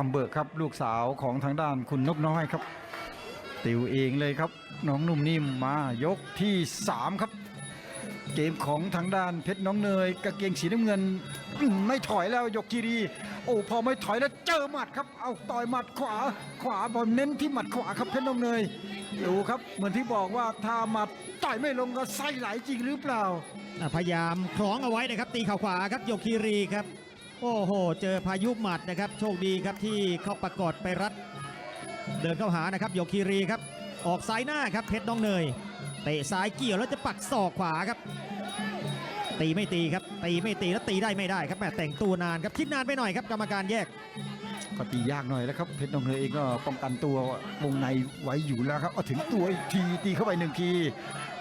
อำเบิกครับลูกสาวของทางด้านคุณนกน้อยครับ ติวเองเลยครับ น้องนุ่มนิ่มมายกที่ 3 ครับ เกมของทางด้านเพชรน้องเนยกางเกงสีน้ำเงิน ไม่ถอยแล้วยกกีรี โอ้พอไม่ถอยแล้วเจอหมัดครับ เอาต่อยหมัดขวาขวาบอลเน้นที่หมัดขวาครับเพชรน้องเนยดูครับเหมือนที่บอกว่าถ้าหมัดต่อยไม่ลงก็ไส้ไหลจริงหรือเปล่าพยายามคล้องเอาไว้นะครับตีข่าขวาครับโยคีรีครับ โอ้โห เจอพายุหมัดนะครับ โชคดีครับที่เข้าประกอดไปรัด เดินเข้าหานะครับโยคีรีครับ ออกซ้ายหน้าครับเพชรน้องเนย เตะซ้ายเกี่ยวแล้วจะปักศอกขวาครับ ตีไม่ตีครับ ตีไม่ตีแล้วตีได้ไม่ได้ครับแหมแต่งตัวนานครับคิดนานไปหน่อยครับกรรมการแยกก็ตียากหน่อยแล้วครับเพชรน้องเนยเองก็ป้องกันตัววงในไว้อยู่แล้วครับเอาถึงตัวอีกทีตีเข้าไปหนึ่งที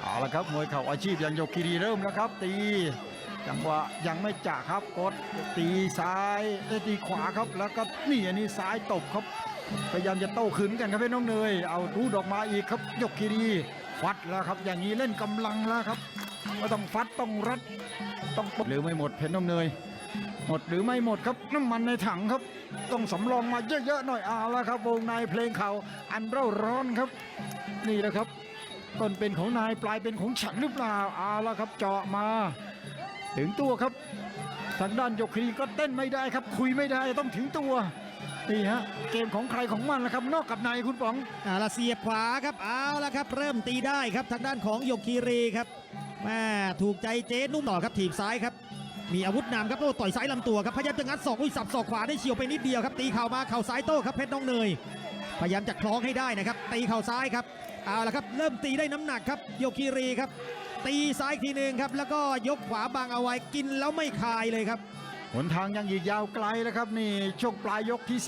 เอาละครับมวยเข่าอาชีพอย่างโยคีรีเริ่มแล้วครับ ตี จังหวะยังไม่จ่าครับกดตีซ้ายเอ้ยตีขวาครับแล้วก็นี่อันนี้ซ้ายตบครับพยายามจะโต้คืนกันครับเพชรน้องเนย เอารูดออกมาอีกครับโยคีรีฟัดแล้วครับ อย่างนี้เล่นกำลังแล้วครับก็ต้องฟัดต้องรัด ต้องหรือไม่หมดเพชรน้องเนย หมดหรือไม่หมดครับน้ำมันในถังครับ ต้องสำรองมาเยอะๆหน่อยเอาละครับวงในเพลงเขาอันเร่าร้อนครับ นี่แหละครับต้นเป็นของนายปลายเป็นของฉันหรือเปล่าเอาละครับเจาะมา ถึงตัวครับทางด้านยกครีก็เต้นไม่ได้ครับ คุยไม่ได้ต้องถึงตัวนี่ฮะเกมของใครของมันละครับ นอกกับนายคุณป๋องเอาละเสียบขวาครับเอาละครับ เริ่มตีได้ครับทางด้านของโยคีรีครับแม่ถูกใจเจ๊นุ่มต่อครับถีบซ้ายครับ มีอาวุธนำครับโอ้ต่อยซ้ายลำตัวครับพยายามจะงัดศอกอุ้ยสับศอกขวาได้เฉียวไปนิดเดียวครับ ตีเข่ามาเข่าซ้ายโต้ครับเพชรน้องเนยพยายามจะคล้องให้ได้นะครับ ตีเข่าซ้ายครับเอาละครับ เริ่มตีได้น้ำหนักครับโยคีรีครับ ตีซ้ายอีกทีหนึ่งครับ แล้วก็ยกขวาบังเอาไว้กินแล้วไม่คายเลยครับ หนทางยังอีกยาวไกลแล้วครับนี่ช่วงปลายยกที่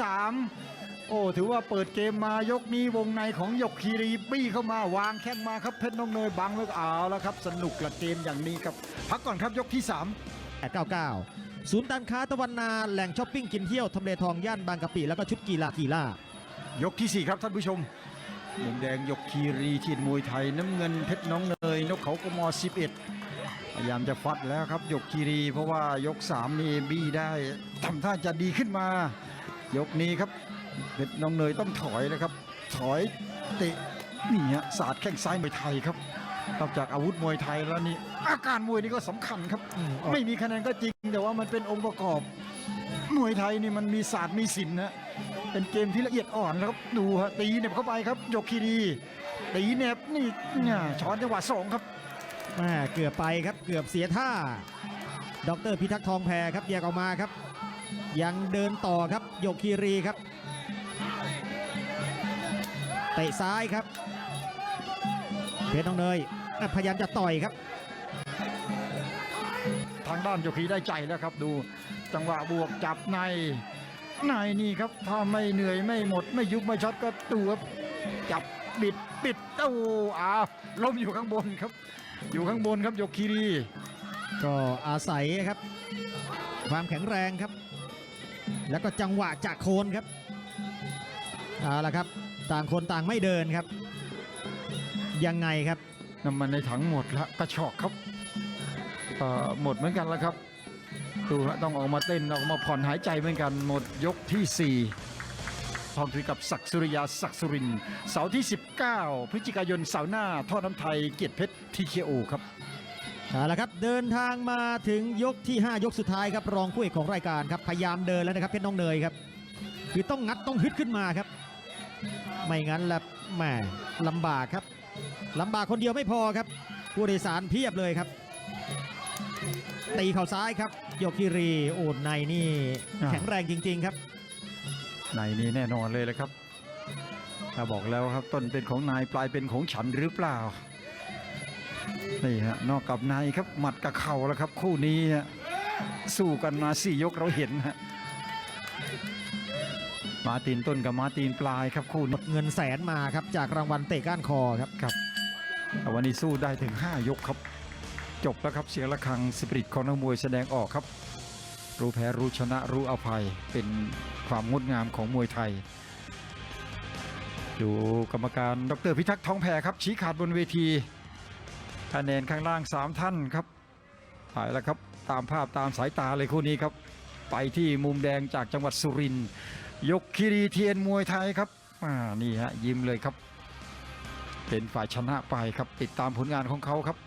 3 โอ้ถือว่าเปิดเกมมายกนี้วงในของหยกคีรีปี้เข้ามาวางแข้งมาครับเพชรน้องเนยบังไว้เอาแล้วครับ สนุกละเกมอย่างนี้ครับ พักก่อนครับยกที่899 ศูนย์การค้าตะวันนาแหล่งช้อปปิ้งกินเที่ยวทำเลทองย่านบางกะปิแล้วก็ชุดกีฬากีฬา3ยกทีสี่4 ครับท่านผู้ชม มุมแดงหยกคีรีทีนมวยไทยน้ำเงินเพชรน้องเนยนกเขากม11 พยายามจะฟัดแล้วครับหยกคีรีเพราะว่ายก3นี่บี้ได้ทำท่าจะดีขึ้นมา ยกนี้ครับเพชรน้องเนยต้องถอยนะครับ ถอยเตะนี่ฮะศาสตร์แข้งซ้ายมวยไทยครับนอกจากอาวุธมวยไทยแล้วนี่อาการมวยนี่ก็สำคัญครับอืมไม่มีคะแนนก็จริง แต่ว่ามันเป็นองค์ประกอบมวยไทยนี่มันมีศาสตร์มีศิลป์นะ เป็นเกมที่ละเอียดอ่อนแล้วครับดูฮะตีเหน็บเข้าไปครับยกคีรีตีเหน็บนี่เนี่ยช้อนจังหวะสองครับแม่เกือบไปครับเกือบเสียท่า ดรพิทักษ์ทองแพรครับแยกออกมาครับ ยังเดินต่อครับโยคีรีครับเตะซ้ายครับเพชรน้องเนยอะพยายามจะต่อยครับ ทางด้านโยคีได้ใจแล้วครับดูจังหวะบวกจับใน ในนี่ครับถ้าไม่เหนื่อยไม่หมด ไม่ยุบไม่ช็อตก็ตัวจับบิดปิดโอ้อ้าวล้มอยู่ข้างบนครับ อยู่ข้างบนครับโยคีรีก็อาศัยครับ ความแข็งแรงครับ แล้วก็จังหวะจากโคนครับเอาละครับ ต่างคนต่างไม่เดินครับ ยังไงครับน้ำมันในถังหมดละกระชอกครับเอ่อหมดเหมือนกันแล้วครับ ดูฮะต้องออกมาเต้นออกมาผ่อนหายใจเหมือนกันหมดยกที่4พร้อมคุยกับศักสุริยาศักสุรินเสาร์ที่ 19 พฤศจิกายนเสาร์หน้าท่อน้ำไทยเกียรติเพชรทีเคโอครับเอาละครับเดินทางมาถึงยกที่ 5 ยกสุดท้ายครับรองคู่เอกของรายการครับพยายามเดินแล้วนะครับเพชรน้องเนยครับคือต้องงัดต้องฮึดขึ้นมาครับ ไม่งั้นแล้วแหมลำบากครับลำบากคนเดียวไม่พอครับผู้โดยสารเพียบเลยครับ ตีเข่าซ้ายครับโยคิรีโอ้ในนี่อ่าแข็งแรงจริง ๆครับ ในนี้แน่นอนเลยเลยครับ ถ้าบอกแล้วครับต้นเป็นของนายปลายเป็นของฉันหรือเปล่านี่ฮะนอกกับนายครับหมัดกับเข่าแล้วครับ คู่นี้ฮะสู้กันมาสี่ยกเราเห็นฮะมาร์ตินต้นกับมาร์ตินปลายครับคู่นี้เงินแสนมาครับจากรางวัลเตะก้านคอครับครับแต่วันนี้สู้ได้ถึง 5 ยกครับ จบแล้วครับเสียงระฆังสปิริตของนักมวยแสดงออกครับ รู้แพ้รู้ชนะรู้อภัยเป็นความงดงามของมวยไทย ดูกรรมการดรพิทักษ์ทองแพรครับ ชี้ขาดบนเวทีคะแนนข้างล่าง 3 ท่านครับไปแล้วครับตามภาพตามสายตาเลยคู่นี้ครับ ไปที่มุมแดงจากจังหวัดสุรินทร์ยกคิรีเทียนมวยไทยครับอ่านี่ฮะยิ้มเลยครับ เป็นฝ่ายชนะไปครับติดตามผลงานของเขาครับ